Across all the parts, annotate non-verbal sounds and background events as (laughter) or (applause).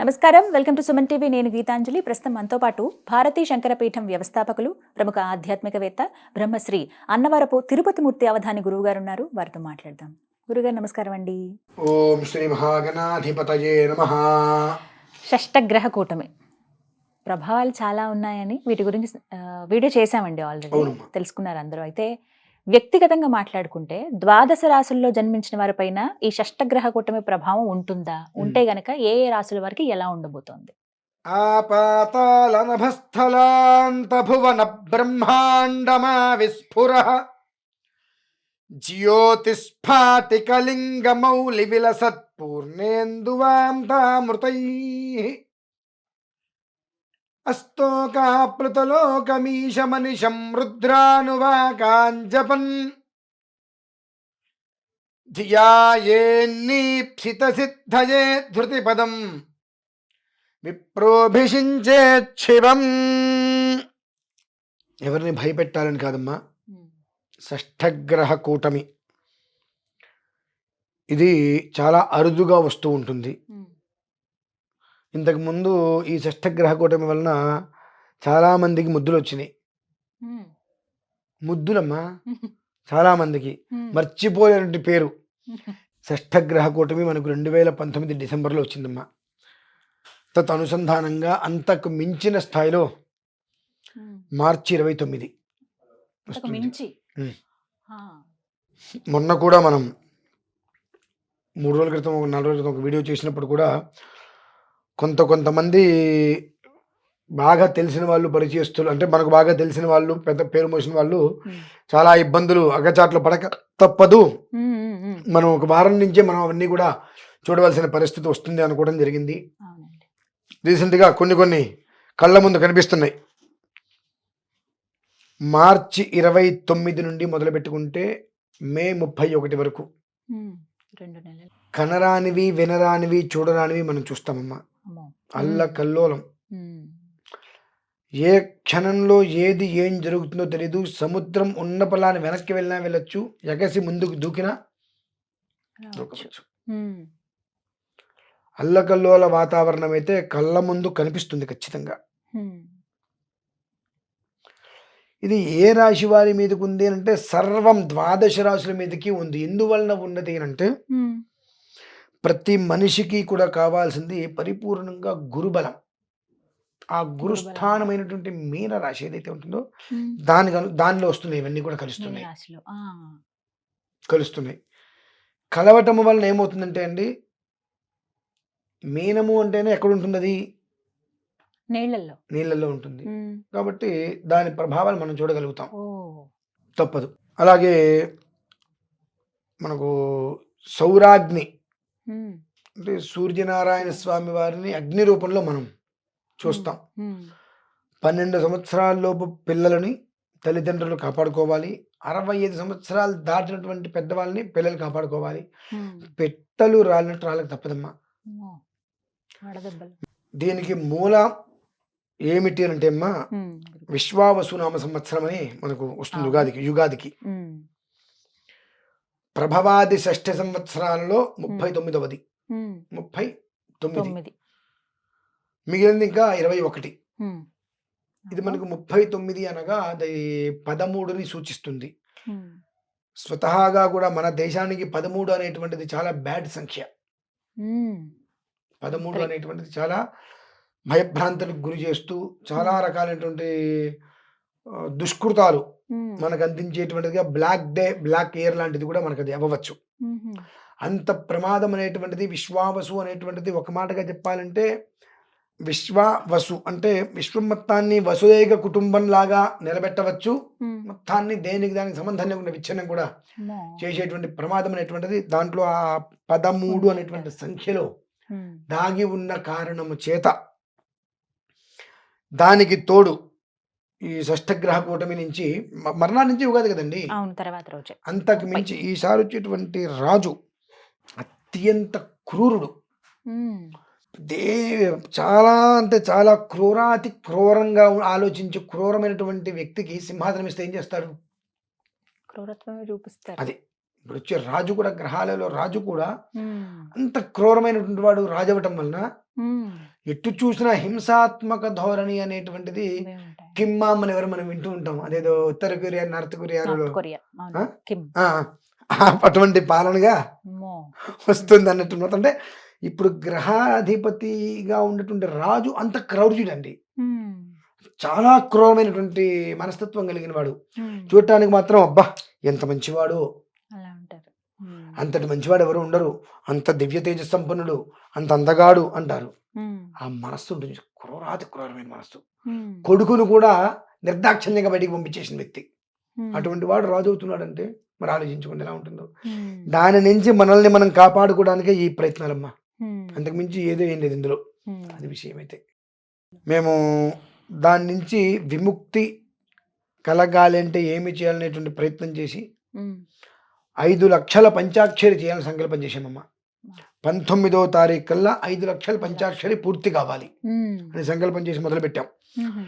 నమస్కారం. Welcome to Suman TV. నేను గీతాంజలి. ప్రస్తుతం మనతో పాటు భారతీ శంకరపీఠం వ్యవస్థాపకులు ప్రముఖ ఆధ్యాత్మికవేత్త బ్రహ్మశ్రీ అన్నవరపు తిరుపతి మూర్తి అవధాని గురువు గారు ఉన్నారు వారితో మాట్లాడదాం. గురుగారు నమస్కారం అండి. ఓం శ్రీ మహాగణాధిపతయే నమ. షష్టగ్రహ కూటమి. ప్రభావాలు చాలా ఉన్నాయని వీటి గురించి వీడియో చేశామండి ఆల్రెడీ. తెలుసుకున్నారు అందరూ. అయితే వ్యక్తిగతంగా మాట్లాడుకుంటే ద్వాదశ రాసుల్లో జన్మించిన వారిపైన ఈ షష్టగ్రహ కూటమి ప్రభావం ఉంటుందా? ఉంటే గనక ఏ ఏ రాసుల వారికి ఎలా ఉండబోతోంది? ఆపాతాళనభస్థలాంత భువన బ్రహ్మాండమా విస్ఫుర జ్యోతిస్ఫాటికలింగమౌలి విలసత్పూర్ణేందువాంతామృతై అస్తోకాప్లుతలోకమీశమనిశం రుద్రానువాకాంజపన్. ధియాయేన్నీప్సితసిద్ధయే ధృతిపదం. విప్రోభిషించేక్షివం ఎవరిని భయపెట్టాలని కాదమ్మా? షష్ఠగ్రహ కూటమి. ఇది చాలా అరుదుగా వస్తూ ఉంటుంది. ఇంతకు ముందు ఈ షష్ఠగ్రహ కూటమి వలన చాలా మందికి ముద్దులు వచ్చినాయి. ముద్దులమ్మా. (laughs) చాలా మందికి. మర్చిపోలేనటువంటి పేరు. (laughs) షష్ఠగ్రహ కూటమి మనకు రెండు వేల పంతొమ్మిది డిసెంబర్లో వచ్చిందమ్మా. తత్ అనుసంధానంగా అంతకు మించిన స్థాయిలో మార్చి ఇరవై తొమ్మిది మొన్న కూడా మనం మూడు రోజుల క్రితం ఒక నాలుగు రోజుల క్రితం ఒక వీడియో చేసినప్పుడు కూడా కొంత కొంతమంది బాగా తెలిసిన వాళ్ళు పరిచయస్తులు అంటే మనకు బాగా తెలిసిన వాళ్ళు పెద్ద పేరు మోసిన వాళ్ళు. చాలా ఇబ్బందులు అగచాట్లు పడక తప్పదు. మనం ఒక వారం నుంచే మనం అవన్నీ కూడా చూడవలసిన పరిస్థితి వస్తుంది అనుకోవడం జరిగింది. రీసెంట్గా కొన్ని కొన్ని కళ్ళ ముందు కనిపిస్తున్నాయి. మార్చి ఇరవై తొమ్మిది నుండి మొదలు పెట్టుకుంటే మే ముప్పై ఒకటి వరకు. కనరానివి వినరానివి చూడరానివి మనం చూస్తామమ్మా. అల్ల కల్లోలం. ఏ క్షణంలో ఏది ఏం జరుగుతుందో తెలియదు సముద్రం ఉన్న పొలాన్ని వెనక్కి వెళ్ళినా వెళ్ళొచ్చు. ఎగసి ముందుకు దూకినా. దూకవచ్చు. అల్లకల్లోల వాతావరణం అయితే కళ్ళ ముందు కనిపిస్తుంది ఖచ్చితంగా. ఇది ఏ రాశి వారి మీదకి ఉంది అంటే సర్వం ద్వాదశ రాశుల మీదకి ఉంది. ఎందువలన ఉన్నది అంటే ప్రతి మనిషికి కూడా కావాల్సింది పరిపూర్ణంగా గురుబలం. ఆ గురుస్థానమైనటువంటి మీన రాశి ఏదైతే ఉంటుందో. దాని దానిలో వస్తున్నాయి ఇవన్నీ కూడా కలుస్తున్నాయి. కలుస్తున్నాయి. కలవటం వలన ఏమవుతుందంటే అండి మీనము అంటేనే ఎక్కడ ఉంటుంది అది నీళ్ళల్లో. నీళ్ళల్లో ఉంటుంది. కాబట్టి దాని ప్రభావాలు మనం చూడగలుగుతాం. తప్పదు. అలాగే మనకు సౌరాగ్ని అంటే సూర్యనారాయణ స్వామి వారిని అగ్ని రూపంలో మనం చూస్తాం. పన్నెండు సంవత్సరాలలోపు పిల్లలని తల్లిదండ్రులు కాపాడుకోవాలి. అరవై ఐదు సంవత్సరాలు దాటినటువంటి పెద్దవాళ్ళని పిల్లలు కాపాడుకోవాలి. పెట్టలు రాలినట్టు రాళ్ళకి తప్పదమ్మా. దీనికి మూల ఏమిటి అని అంటే అమ్మా విశ్వావసునామ సంవత్సరం అని మనకు వస్తుంది యుగాదికి. ఉమ్, ప్రభవాది షష్ఠ సంవత్సరాలలో ముప్పై తొమ్మిదవది. ముప్పై తొమ్మిది. మిగిలింది ఇంకా ఇరవై ఒకటి. ఇది మనకు ముప్పై తొమ్మిది అనగా అది పదమూడుని సూచిస్తుంది. స్వతహాగా కూడా మన దేశానికి పదమూడు అనేటువంటిది చాలా బ్యాడ్ సంఖ్య. పదమూడు. అనేటువంటిది చాలా భయభ్రాంతులకు గురి చేస్తూ చాలా రకాలైనటువంటి దుష్కృతాలు మనకు అందించేటువంటిదిగా బ్లాక్ డే బ్లాక్ ఇయర్ లాంటిది కూడా మనకు అది అవ్వవచ్చు. ఉమ్, అంత ప్రమాదం అనేటువంటిది విశ్వావసు అనేటువంటిది ఒక మాటగా చెప్పాలంటే విశ్వావసు అంటే విశ్వం మొత్తాన్ని వసుదైక కుటుంబం లాగా నిలబెట్టవచ్చు. మొత్తాన్ని దేనికి దానికి సంబంధం లేకుండా విచ్ఛిన్నం కూడా. చేసేటువంటి ప్రమాదం అనేటువంటిది దాంట్లో ఆ పదమూడు అనేటువంటి సంఖ్యలో దాగి ఉన్న కారణము చేత దానికి తోడు ఈ షష్ఠగ్రహ కూటమి నుంచి మ- మరణాల నుంచి ఉగాది కదండి? అవును తర్వాత రోజే. అంతకు మించి ఈసారి వచ్చేటువంటి రాజు అత్యంత క్రూరుడు. దే చాలా అంటే చాలా క్రూరాతి క్రూరంగా ఆలోచించి క్రూరమైనటువంటి వ్యక్తికి సింహాసనం ఇస్తే ఏం చేస్తాడు చూపిస్తారు. అది ఇప్పుడు వచ్చే రాజు కూడా గ్రహాలలో రాజు కూడా అంత క్రూరమైనటువంటి వాడు రాజవటం వలన ఎటు చూసినా హింసాత్మక ధోరణి అనేటువంటిది. కిమ్మామ్ అని ఎవరు మనం వింటూ ఉంటాం. అదేదో ఉత్తర కొరియా నార్త్ కొరియా అటువంటి పాలనగా. వస్తుంది అన్నట్టు అంటే ఇప్పుడు గ్రహాధిపతిగా ఉన్నటువంటి రాజు అంత క్రౌర్యుడు అండి చాలా క్రూరమైనటువంటి మనస్తత్వం కలిగిన వాడు. చూడటానికి మాత్రం అబ్బా ఎంత మంచివాడు. అంతటి మంచివాడు ఎవరు ఉండరు. అంత దివ్య తేజ సంపన్నుడు అంత అందగాడు అంటారు. ఆ మనస్సు ఉంటుంది. క్రూరాతి క్రూరమైన మనస్సు. కొడుకును కూడా నిర్దాక్షిణ్యంగా బయటికి పంపించేసిన వ్యక్తి. అటువంటి వాడు రాజు అవుతున్నాడంటే మరి ఆలోచించుకోండి ఎలా ఉంటుందో. దాని నుంచి మనల్ని మనం కాపాడుకోవడానికే ఈ ప్రయత్నాలమ్మా. అంతకుమించి ఏదో ఏం లేదు ఇందులో. అది విషయం అయితే మేము దాని నుంచి విముక్తి కలగాలి అంటే ఏమి చేయాలనేటువంటి ప్రయత్నం చేసి ఐదు లక్షల పంచాక్షరి చేయాలని సంకల్పం చేశామమ్మా. పంతొమ్మిదో తారీఖు కల్లా ఐదు లక్షల పంచాక్షరి పూర్తి కావాలి అని సంకల్పం చేసి మొదలుపెట్టాం. ఉమ్,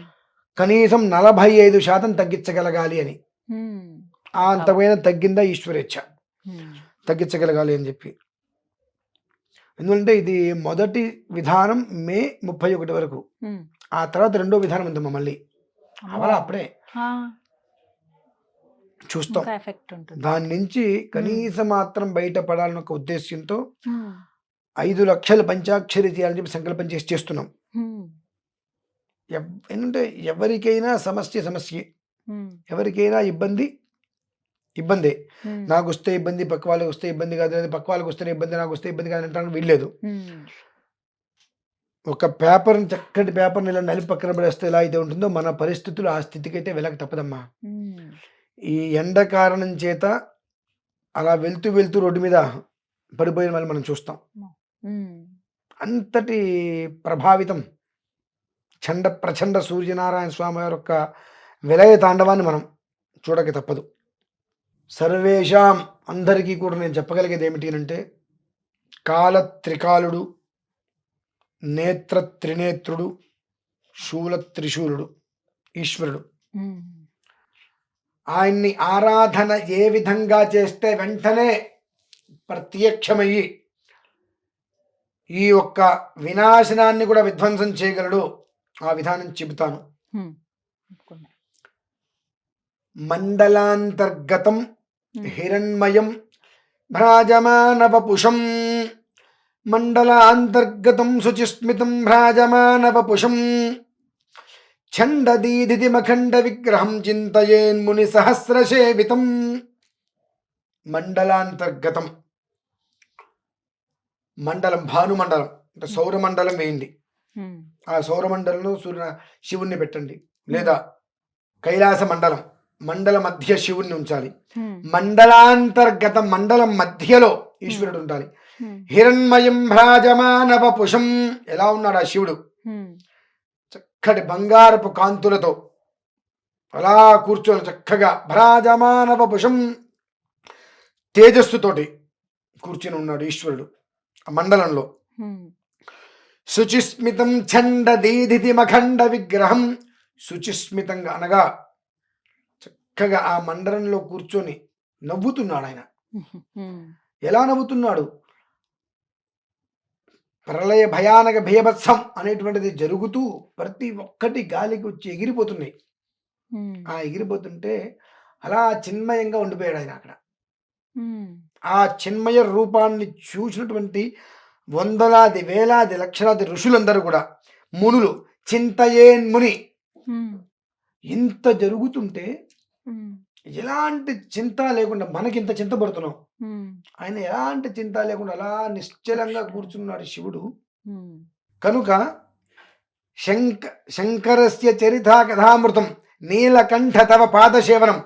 కనీసం నలభై ఐదు శాతం తగ్గించగలగాలి అని. ఆ అంతమైన తగ్గిందా ఈశ్వరేచ్ఛ. తగ్గించగలగాలి అని చెప్పి. ఎందుకంటే ఇది మొదటి విధానం మే ముప్పై ఒకటి వరకు. ఆ తర్వాత రెండో విధానం ఉందమ్మా మళ్ళీ. అవలా అప్పుడే. చూస్తాం. దాని నుంచి కనీసం మాత్రం బయటపడాలని ఒక ఉద్దేశ్యంతో ఐదు లక్షల పంచాక్షరి చేయాలని చెప్పి సంకల్పం చేసి చేస్తున్నాం. ఏంటంటే ఎవరికైనా సమస్య సమస్య. ఎవరికైనా ఇబ్బంది ఇబ్బందే. నాకు వస్తే ఇబ్బంది పక్క వాళ్ళకి వస్తే ఇబ్బంది కాదు లేదా పక్క వాళ్ళకి వస్తే ఇబ్బంది నాకు వస్తే ఇబ్బంది కాదు అంటాను వీల్లేదు. ఒక పేపర్ని చక్కటి పేపర్ని ఇలా నలిపి పక్కన పడేస్తే ఎలా అయితే ఉంటుందో మన పరిస్థితులు ఆ స్థితికి అయితే వెళ్ళక తప్పదమ్మా ఈ ఎండ కారణం చేత అలా వెళ్తూ వెళ్తూ రోడ్డు మీద పడిపోయిన వాళ్ళు మనం చూస్తాం. అంతటి ప్రభావితం చండ ప్రచండ సూర్యనారాయణ స్వామి వారి యొక్క విలయ తాండవాన్ని మనం చూడక తప్పదు. సర్వేషాం అందరికీ కూడా నేను చెప్పగలిగేది ఏమిటి అంటే కాల త్రికాలుడు నేత్ర త్రినేత్రుడు శూల త్రిశూలుడు ఈశ్వరుడు. ఆయన్ని ఆరాధన ఏ విధంగా చేస్తే వెంటనే ప్రత్యక్షమయ్యి ఈ యొక్క వినాశనాన్ని కూడా విధ్వంసం చేయగలడు ఆ విధానం చెబుతాను. మండలాంతర్గతం హిరణ్మయం భ్రాజమానవపుషం. మండలాంతర్గతం శుచిస్మితం భ్రాజమానవపుషం. ఛందదీదిమఖండ విగ్రహం చింతయేన్ముని సహస్రసేవితం మండలాంతర్గతం మండలం భానుమండలం అంటే సౌరమండలం వేయండి ఆ సౌరమండలంలో సూర్య శివుణ్ణి పెట్టండి। లేదా కైలాస మండలం మండల మధ్య శివుణ్ణి ఉంచాలి. మండలాంతర్గత మండలం మధ్యలో ఈశ్వరుడు ఉండాలి. హిరణ్మయం భ్రాజమానవ పుషం. ఎలా ఉన్నాడు ఆ శివుడు? చక్కటి బంగారపు కాంతులతో అలా కూర్చొని చక్కగా భ్రాజమానవ పుషం తేజస్సుతోటి కూర్చుని ఉన్నాడు ఈశ్వరుడు ఆ మండలంలో. శుచిస్మితం ఛండ దీదితి మఖండ విగ్రహం శుచిస్మితంగా అనగా చక్కగా ఆ మండలంలో కూర్చొని నవ్వుతున్నాడు ఆయన. (laughs) ఎలా నవ్వుతున్నాడు? ప్రళయ భయానక భయభత్సం అనేటువంటిది జరుగుతూ ప్రతి ఒక్కటి గాలికి వచ్చి ఎగిరిపోతున్నాయి. ఆ ఎగిరిపోతుంటే అలా చిన్మయంగా ఉండిపోయాడు ఆయన అక్కడ. ఆ చిన్మయ రూపాన్ని చూసినటువంటి వందలాది వేలాది లక్షలాది ఋషులందరూ కూడా మునులు చింతయేన్ ముని ఉమ్, ఇంత జరుగుతుంటే ఎలాంటి చింత లేకుండా మనకింత చింత పడుతున్నాం. ఆయన ఎలాంటి చింత లేకుండా అలా నిశ్చలంగా కూర్చున్నాడు శివుడు. కనుక శంక శంకరస్య చరితా కథామృతం నీలకంఠ తవ పాదసేవనం.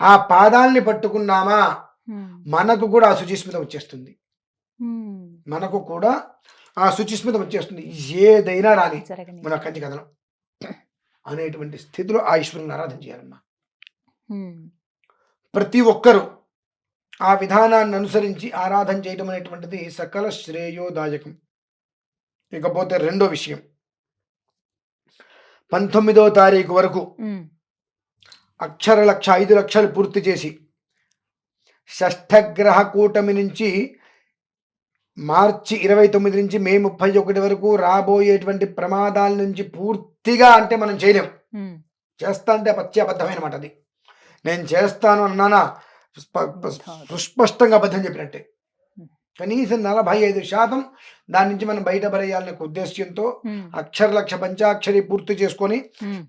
ఆ పాదాల్ని పట్టుకున్నామా? మనకు కూడా ఆ శుచిస్మితం వచ్చేస్తుంది. మనకు కూడా ఆ శుచిస్మితం వచ్చేస్తుంది. ఏదైనా రాని మన కంచి కథనం. (coughs) అనేటువంటి స్థితిలో ఆ ఈశ్వరుని ఆరాధన చేయాలమ్మా. ప్రతి ఒక్కరూ ఆ విధానాన్ని అనుసరించి ఆరాధన చేయడం అనేటువంటిది సకల శ్రేయోదాయకం. ఇకపోతే రెండో విషయం. పంతొమ్మిదో తారీఖు వరకు అక్షర లక్ష ఐదు లక్షలు పూర్తి చేసి షష్ఠగ్రహ కూటమి నుంచి మార్చి ఇరవై తొమ్మిది నుంచి మే ముప్పై ఒకటి వరకు రాబోయేటువంటి ప్రమాదాల నుంచి పూర్తిగా అంటే మనం చేయలేం. చేస్తా అంటే పచ్చి అబద్ధమైన మాట అది. నేను చేస్తాను అన్నానా? స్ప- స్ప- సుస్పష్టంగా అబద్ధం చెప్పినట్టే. కనీసం నలభై ఐదు శాతం దాని నుంచి మనం బయటపడేయాలనే ఉద్దేశ్యంతో అక్షర లక్ష పంచాక్షరి పూర్తి చేసుకొని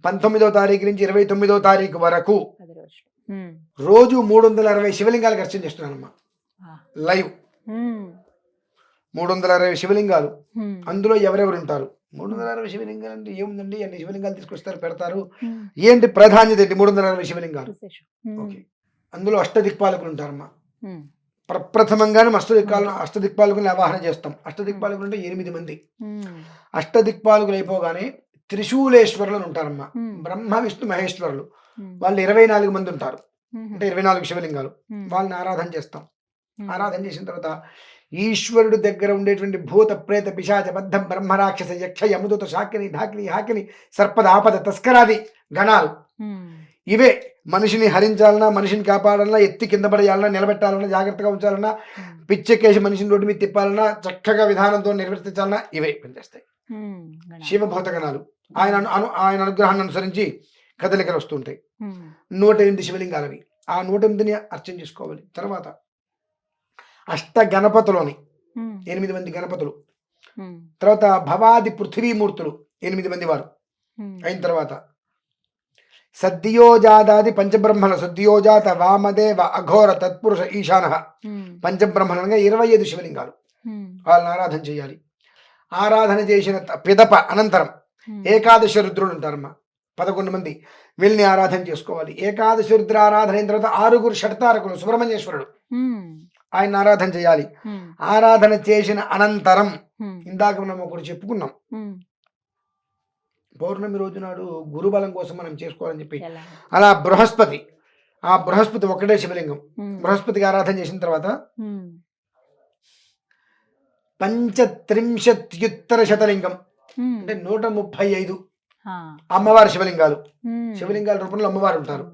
పంతొమ్మిదో తారీఖు నుంచి ఇరవై తొమ్మిదో తారీఖు వరకు రోజు మూడు వందల అరవై శివలింగాలకు అర్చన చేస్తున్నానమ్మా. లైవ్. మూడు వందల అరవై శివలింగాలు. అందులో ఎవరెవరు ఉంటారు? మూడు వందల అరవై శివలింగాలు అంటే ఏముందండి? అన్ని శివలింగాలు తీసుకొస్తారు? పెడతారు. ఏంటి ప్రాధాన్యత ఏంటి మూడు వందల అరవై శివలింగాలు. ఓకే. అందులో అష్టదిక్పాలకులు ఉంటారమ్మా. ప్రప్రథమంగానే అష్టదిక్పాలను అష్టదిక్పాలకుని ఆవాహన చేస్తాం. అష్టదిక్పాలకులు అంటే ఎనిమిది మంది. అష్టదిక్పాలకులు అయిపోగానే త్రిశూలేశ్వరులు ఉంటారమ్మా. బ్రహ్మ విష్ణు మహేశ్వరులు. వాళ్ళు ఇరవై నాలుగు మంది ఉంటారు. అంటే ఇరవై నాలుగు శివలింగాలు. వాళ్ళని ఆరాధన చేస్తాం. ఆరాధన చేసిన తర్వాత ఈశ్వరుడు దగ్గర ఉండేటువంటి భూత ప్రేత పిశాచ బద్ధం బ్రహ్మరాక్షస యక్ష యముదూత శాకిని ఢాకిని హాకిని సర్పద ఆపద తస్కరాది గణాలు. ఇవే మనిషిని హరించాలన్నా మనిషిని కాపాడాలన్నా ఎత్తి కింద పడేయాలన్నా నిలబెట్టాలన్నా జాగ్రత్తగా ఉంచాలన్నా పిచ్చెక్కేసి మనిషిని రోడ్డు మీద తిప్పాలన్నా చక్కగా విధానంతో నిర్వర్తించాలన్నా ఇవే పనిచేస్తాయి. శివభూత గణాలు. ఆయన అను- ఆయన అనుగ్రహాన్ని అనుసరించి కదలికలు వస్తుంటాయి నూట ఎనిమిది శివలింగాలవి. ఆ నూట ఎనిమిదిని అర్చన చేసుకోవాలి. తర్వాత అష్ట గణపతులోని ఎనిమిది మంది గణపతులు. తర్వాత భవాది పృథివీమూర్తులు ఎనిమిది మంది వారు. అయిన తర్వాత సద్యోజాదాది పంచబ్రహ్మణ సద్యోజాత వామదేవ అఘోర తత్పురుష ఈశాన. పంచబ్రహ్మణంగా ఇరవై ఐదు శివలింగాలు. వాళ్ళని ఆరాధన చేయాలి. ఆరాధన చేసిన పిదప అనంతరం ఏకాదశ రుద్రులు ఉంటారమ్మా. పదకొండు మంది వీళ్ళని ఆరాధన చేసుకోవాలి. ఏకాదశ రుద్ర ఆరాధన అయిన తర్వాత ఆరుగురు షట్తారకులు సుబ్రహ్మణ్యేశ్వరుడు. ఆయన ఆరాధన చేయాలి. ఆరాధన చేసిన అనంతరం ఇందాక మనం ఒకటి చెప్పుకున్నాం. పౌర్ణమి రోజు నాడు గురుబలం కోసం మనం చేసుకోవాలని చెప్పి? అలా బృహస్పతి ఆ బృహస్పతి ఒకటే శివలింగం. బృహస్పతికి ఆరాధన చేసిన తర్వాత పంచత్రింశత్యుత్తర శతలింగం అంటే నూట ముప్పై ఐదు అమ్మవారి శివలింగాలు. శివలింగాల రూపంలో అమ్మవారు ఉంటారు.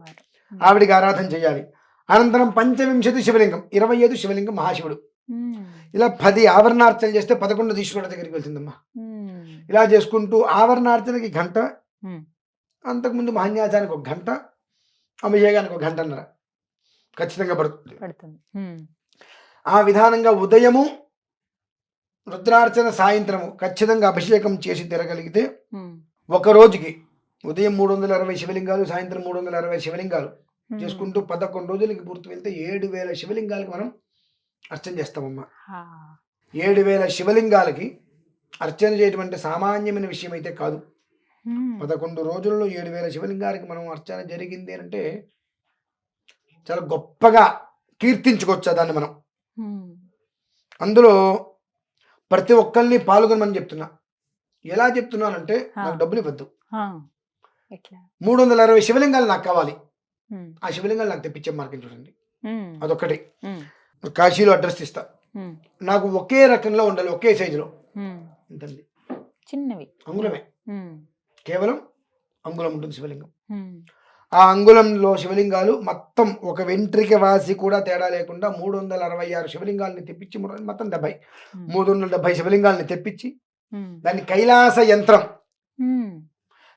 ఆవిడికి ఆరాధన చేయాలి. అనంతరం పంచవింశతి శివలింగం ఇరవై ఐదు శివలింగం మహాశివుడు. ఇలా పది ఆవరణార్చన చేస్తే పదకొండు ఈశ్వరుడి దగ్గరికి వెళ్తుందమ్మా. ఇలా చేసుకుంటూ ఆవరణార్చనకి గంట అంతకుముందు మహాన్యాసానికి ఒక గంట అభిషేకానికి ఒక గంటన్నర ఖచ్చితంగా పడుతుంది. ఆ విధానంగా ఉదయము రుద్రార్చన సాయంత్రము ఖచ్చితంగా అభిషేకం చేసి తిరగలిగితే ఒక రోజుకి ఉదయం మూడు వందల అరవై శివలింగాలు సాయంత్రం మూడు వందల అరవై శివలింగాలు చేసుకుంటూ పదకొండు రోజులకి పూర్తి వెళ్తే ఏడు వేల శివలింగాలకి మనం అర్చన చేస్తామమ్మా. ఏడు వేల శివలింగాలకి అర్చన చేయటువంటి సామాన్యమైన విషయం అయితే కాదు పదకొండు రోజుల్లో ఏడు వేల శివలింగాలకి మనం అర్చన జరిగింది అంటే చాలా గొప్పగా కీర్తించుకోవచ్చు దాన్ని మనం. అందులో ప్రతి ఒక్కరిని పాల్గొనమని చెప్తున్నా. ఎలా చెప్తున్నానంటే నాకు డబ్బులు ఇవ్వద్దు. మూడు వందల అరవై శివలింగాలు నాకు కావాలి. ఆ శివలింగాలు నాకు తెప్పించే మార్గం చూడండి. అదొక్కటి. కాశీలో అడ్రస్ ఇస్తా నాకు ఒకే రకంలో ఉండాలి ఒకే సైజులో. ఉంటుంది చిన్నవి. అంగుళమే. కేవలం అంగుళం ఉంటుంది శివలింగం. ఆ అంగుళంలో శివలింగాలు మొత్తం ఒక వెంట్రిక వాసి కూడా తేడా లేకుండా మూడు వందల అరవై ఆరు శివలింగాలని తెప్పించి మొత్తం డెబ్బై. మూడు వందల డెబ్బై శివలింగాలని తెప్పించి దాన్ని కైలాస యంత్రం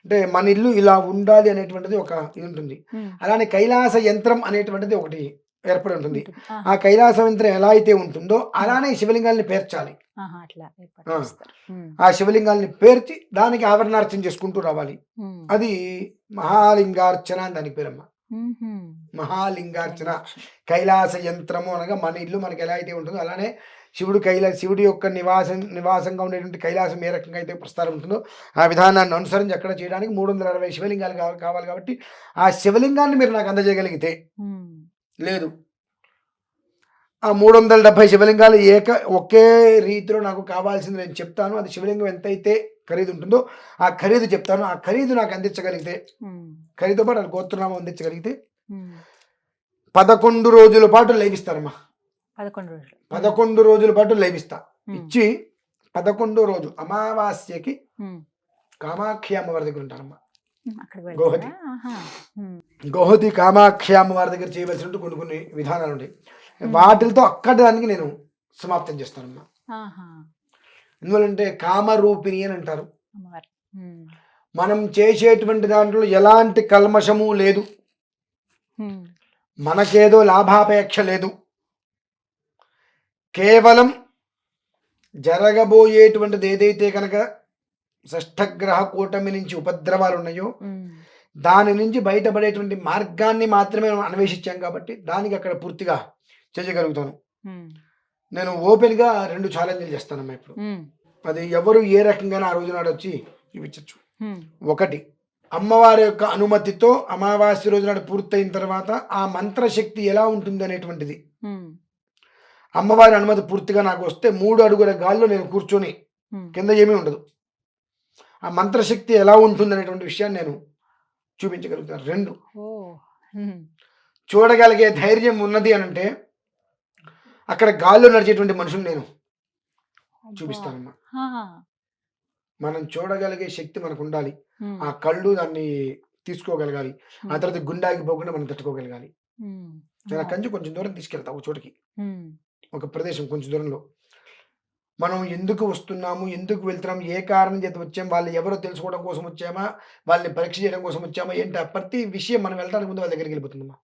అంటే మన ఇల్లు ఇలా ఉండాలి అనేటువంటిది ఒక ఇది ఉంటుంది. అలానే కైలాస యంత్రం అనేటువంటిది ఒకటి ఏర్పడి ఉంటుంది. ఆ, కైలాస యంత్రం ఎలా అయితే ఉంటుందో అలానే శివలింగాల్ని పేర్చాలి. ఆ. శివలింగాల్ని పేర్చి దానికి ఆవరణార్చన చేసుకుంటూ రావాలి. అది మహాలింగార్చన అని దానికి పేరమ్మ. మహాలింగార్చన. కైలాస యంత్రము అనగా మన ఇల్లు మనకి ఎలా అయితే ఉంటుందో అలానే శివుడు కైలా శివుడి యొక్క నివాసం నివాసంగా ఉండేటువంటి కైలాసం ఏ రకంగా అయితే ప్రస్తారం ఉంటుందో ఆ విధానాన్ని అనుసరించి అక్కడ చేయడానికి మూడు వందల అరవై శివలింగాలు కావాలి కావాలి కాబట్టి ఆ శివలింగాన్ని మీరు నాకు అందజేయగలిగితే లేదు. ఆ మూడు వందల డెబ్బై శివలింగాలు ఏక ఒకే రీతిలో నాకు కావాల్సింది నేను చెప్తాను. అది శివలింగం ఎంతైతే ఖరీదు ఉంటుందో ఆ ఖరీదు చెప్తాను. ఆ ఖరీదు నాకు అందించగలిగితే ఉమ్, ఖరీదుతో పాటు అది గోత్రనామం అందించగలిగితే. పదకొండు రోజుల పాటు లైవిస్తానమ్మా పదకొండు రోజులు. పదకొండు రోజుల పాటు లైవిస్తా ఉమ్, ఇచ్చి పదకొండో రోజు అమావాస్యకి కామాక్షి అమ్మవారి దగ్గర ఉంటారమ్మా. గోహతి. గోహతి కామాక్షి అమ్మవారి దగ్గర చేయవలసినట్టు కొన్ని కొన్ని విధానాలు ఉంటాయి. వాటితో అక్కడి దానికి నేను సమాప్తం చేస్తానమ్మా. ఎందువల్లంటే కామరూపిణి అని అంటారు. మనం చేసేటువంటి దాంట్లో ఎలాంటి కల్మషము లేదు. మనకేదో లాభాపేక్ష లేదు. కేవలం జరగబోయేటువంటిది ఏదైతే కనుక షష్ఠగ్రహ కూటమి నుంచి ఉపద్రవాలు ఉన్నాయో. దాని నుంచి బయటపడేటువంటి మార్గాన్ని మాత్రమే అన్వేషించాం కాబట్టి దానికి అక్కడ పూర్తిగా చేయగలుగుతాను. నేను ఓపెన్గా రెండు ఛాలెంజ్లు చేస్తానమ్మా ఇప్పుడు. అది ఎవరు ఏ రకంగా ఆ రోజు నాడు వచ్చి చూపించచ్చు. ఒకటి అమ్మవారి యొక్క అనుమతితో అమావాస్య రోజు నాడు పూర్తయిన తర్వాత ఆ మంత్రశక్తి ఎలా ఉంటుంది అనేటువంటిది. అమ్మవారి అనుమతి పూర్తిగా నాకు వస్తే మూడు అడుగుల గాల్లో నేను కూర్చొని. కింద ఏమీ ఉండదు ఆ మంత్రశక్తి ఎలా ఉంటుంది అనేటువంటి విషయాన్ని నేను చూపించగలుగుతాను రెండు. చూడగలిగే ధైర్యం ఉన్నది అని అంటే అక్కడ గాల్లో నడిచేటువంటి మనుషులు నేను చూపిస్తానమ్మా. మనం చూడగలిగే శక్తి మనకు ఉండాలి. ఆ కళ్ళు దాన్ని తీసుకోగలగాలి ఆ తర్వాత గుండాకి పోకుండా మనం తట్టుకోగలగాలి. నేను అక్కడి నుంచి కొంచెం దూరం తీసుకెళ్తా ఒక చోటికి. ఒక ప్రదేశం కొంచెం దూరంలో. మనం ఎందుకు వస్తున్నాము? ఎందుకు వెళ్తున్నాము? ఏ కారణం చేత వచ్చాము? వాళ్ళు ఎవరో తెలుసుకోవడం కోసం వచ్చామా? వాళ్ళని పరీక్ష చేయడం కోసం వచ్చామా? ఏంటి? ప్రతి విషయం మనం వెళ్ళడానికి ముందు వాళ్ళ దగ్గరికి వెళ్ళిపోతుందమ్మా.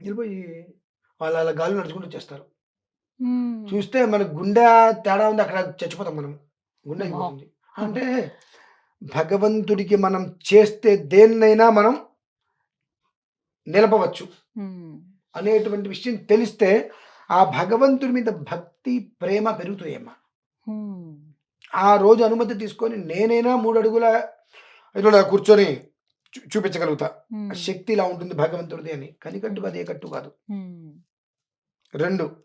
వెళ్ళిపోయి వాళ్ళు అలా గాలి నడుచుకుంటూ వచ్చేస్తారు. చూస్తే మన గుండె తేడా ఉంది. అక్కడ చచ్చిపోతాం మనం. గుండె. అయిపోతుంది. అంటే భగవంతుడికి మనం చేస్తే దేన్నైనా మనం నిలపవచ్చు. అనేటువంటి విషయం తెలిస్తే ఆ భగవంతుడి మీద భక్తి ప్రేమ పెరుగుతాయమ్మా. ఆ రోజు అనుమతి తీసుకొని నేనైనా మూడు అడుగుల ఇలా కూర్చొని చూపించగలుగుతా. శక్తి ఇలా ఉంటుంది భగవంతుడిది అని. కనికట్టు అదే కట్టు కాదు. రెండు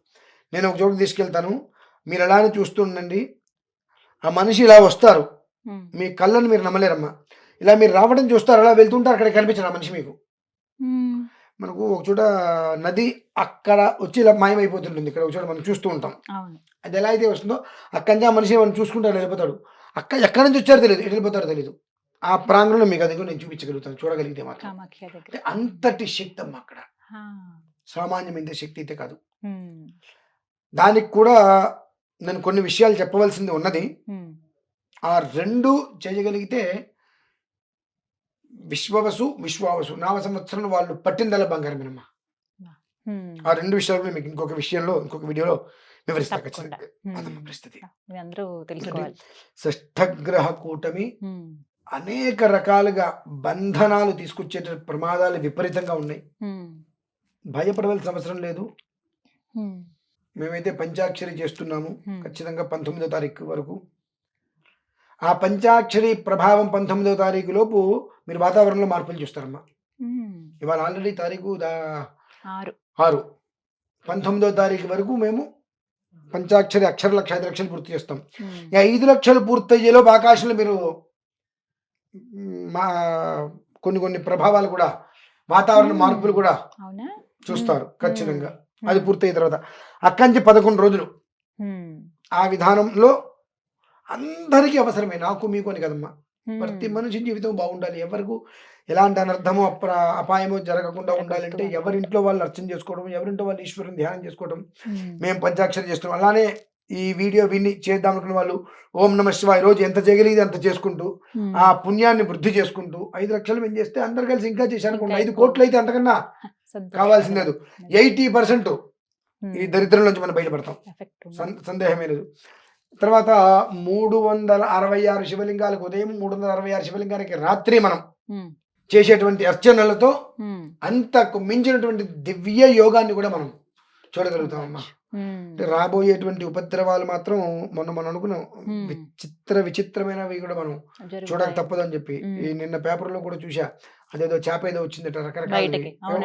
నేను ఒక చోటు తీసుకెళ్తాను. మీరు అలానే చూస్తూ ఉండండి. ఆ మనిషి ఇలా వస్తారు. మీ కళ్ళను మీరు నమ్మలేరమ్మా. ఇలా మీరు రావడం చూస్తారు అలా వెళ్తుంటారు అక్కడ కనిపించరు ఆ మనిషి మీకు. మనకు ఒక చోట నది అక్కడ వచ్చి ఇలా మాయమైపోతుంటుంది. ఇక్కడ ఒక చోట మనం చూస్తూ ఉంటాం. అది ఎలా అయితే వస్తుందో అక్కడి నుంచి ఆ మనిషి మనం చూసుకుంటాడు వెళ్ళిపోతాడు. అక్క ఎక్కడి నుంచి వచ్చారో తెలియదు వెళ్ళిపోతారో తెలియదు ఆ ప్రాంగణంలో మీకు అది కూడా నేను చూపించగలుగుతాను. చూడగలిగితే మాత్రం. అంతటి శక్తి అమ్మ అక్కడ. సామాన్యమైన శక్తి అయితే కాదు. దానికి కూడా నేను కొన్ని విషయాలు చెప్పవలసింది ఉన్నది. ఆ రెండు చేయగలిగితే విశ్వవసు విశ్వావసు నామ సంవత్సరం వాళ్ళు పట్టిందల బంగారమేనమ్మా ఉమ్. ఆ రెండు విషయాలు మీకు ఇంకొక విషయంలో ఇంకొక వీడియోలో వివరిస్తా తప్పకుండా. ఖచ్చితంగా. అదమ్మ ఉమ్. పరిస్థితి ఇది అందరూ తెలుసుకోవాలి షష్ఠగ్రహ కూటమి. అనేక రకాలుగా బంధనాలు తీసుకొచ్చే ప్రమాదాలు విపరీతంగా ఉన్నాయి. భయపడవలసిన అవసరం లేదు. మేమైతే పంచాక్షరి చేస్తున్నాము. ఖచ్చితంగా పంతొమ్మిదో తారీఖు వరకు ఆ పంచాక్షరి ప్రభావం పంతొమ్మిదో తారీఖు లోపు మీరు వాతావరణంలో మార్పులు చూస్తారమ్మా. ఇవాళ ఆల్రెడీ తారీఖు ఆరు పంతొమ్మిదో తారీఖు వరకు మేము పంచాక్షరి అక్షర లక్ష ఐదు లక్షలు పూర్తి చేస్తాం ఐదు లక్షలు పూర్తయ్యేలోపు ఆకాశంలో మీరు మ్, కొన్ని కొన్ని ప్రభావాలు కూడా వాతావరణ. మార్పులు కూడా చూస్తారు. ఖచ్చితంగా. అది పూర్తయిన తర్వాత అక్కడి నుంచి పదకొండు రోజులు. ఆ విధానంలో అందరికీ అవసరమే నాకు మీకు అని కదమ్మా. ప్రతి మనిషి జీవితం బాగుండాలి ఎవరికి ఎలాంటి అనర్థము అప్ర అపాయము జరగకుండా ఉండాలంటే. ఎవరింట్లో వాళ్ళు అర్చన చేసుకోవడం ఎవరింట్లో వాళ్ళు ఈశ్వరుని ధ్యానం చేసుకోవడం. మేము పంచాక్షరి చేస్తున్నాం అలానే ఈ వీడియో విని చేద్దాం అనుకున్న వాళ్ళు ఓం నమ శివాయ రోజు ఎంత చేయగలిగితే అంత చేసుకుంటూ. ఆ పుణ్యాన్ని వృద్ధి చేసుకుంటూ ఐదు లక్షలు మేము చేస్తే అందరు కలిసి ఇంకా ఇంకా ఐదు. కోట్లు అయితే అంతకన్నా సంతోషం. కావాల్సింది లేదు ఎయిటీ పర్సెంట్. ఈ దరిద్రం నుంచి మనం బయటపడతాం సందేహమే లేదు తర్వాత మూడు వందల అరవై ఆరు శివలింగాలకు ఉదయం మూడు వందల అరవై ఆరు శివలింగానికి రాత్రి మనం. చేసేటువంటి అర్చనలతో. అంతకు మించినటువంటి దివ్య యోగాన్ని కూడా మనం చూడగలుగుతామమ్మా ఉమ్. అంటే రాబోయేటువంటి ఉపద్రవాలు మాత్రం మొన్న మనం అనుకున్నాం. విచిత్ర విచిత్రమైనవి కూడా మనం. చూడక తప్పదు అని చెప్పి. ఈ నిన్న పేపర్లో కూడా చూసా అదేదో చేప ఏదో వచ్చిందట రకరకాల.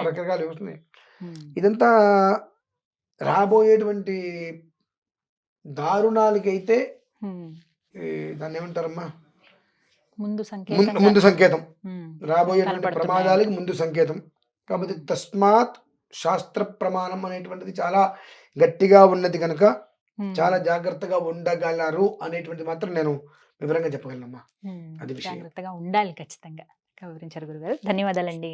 రకరకాలు వస్తున్నాయి. ఇదంతా రాబోయేటువంటి దారుణాలకైతే దాన్ని ఏమంటారమ్మా ముందు సంకేతం ముందు సంకేతం. రాబోయేటువంటి. ప్రమాదాలకి ముందు సంకేతం కాబట్టి తస్మాత్ శాస్త్ర ప్రమాణం అనేటువంటిది చాలా గట్టిగా ఉన్నది కనుక. చాలా జాగ్రత్తగా ఉండగలరు అనేటువంటిది మాత్రం నేను వివరంగా చెప్పగలనమ్మా. అది. జాగ్రత్తగా ఉండాలి ఖచ్చితంగా వివరించారు గురుగారు ధన్యవాదాలండి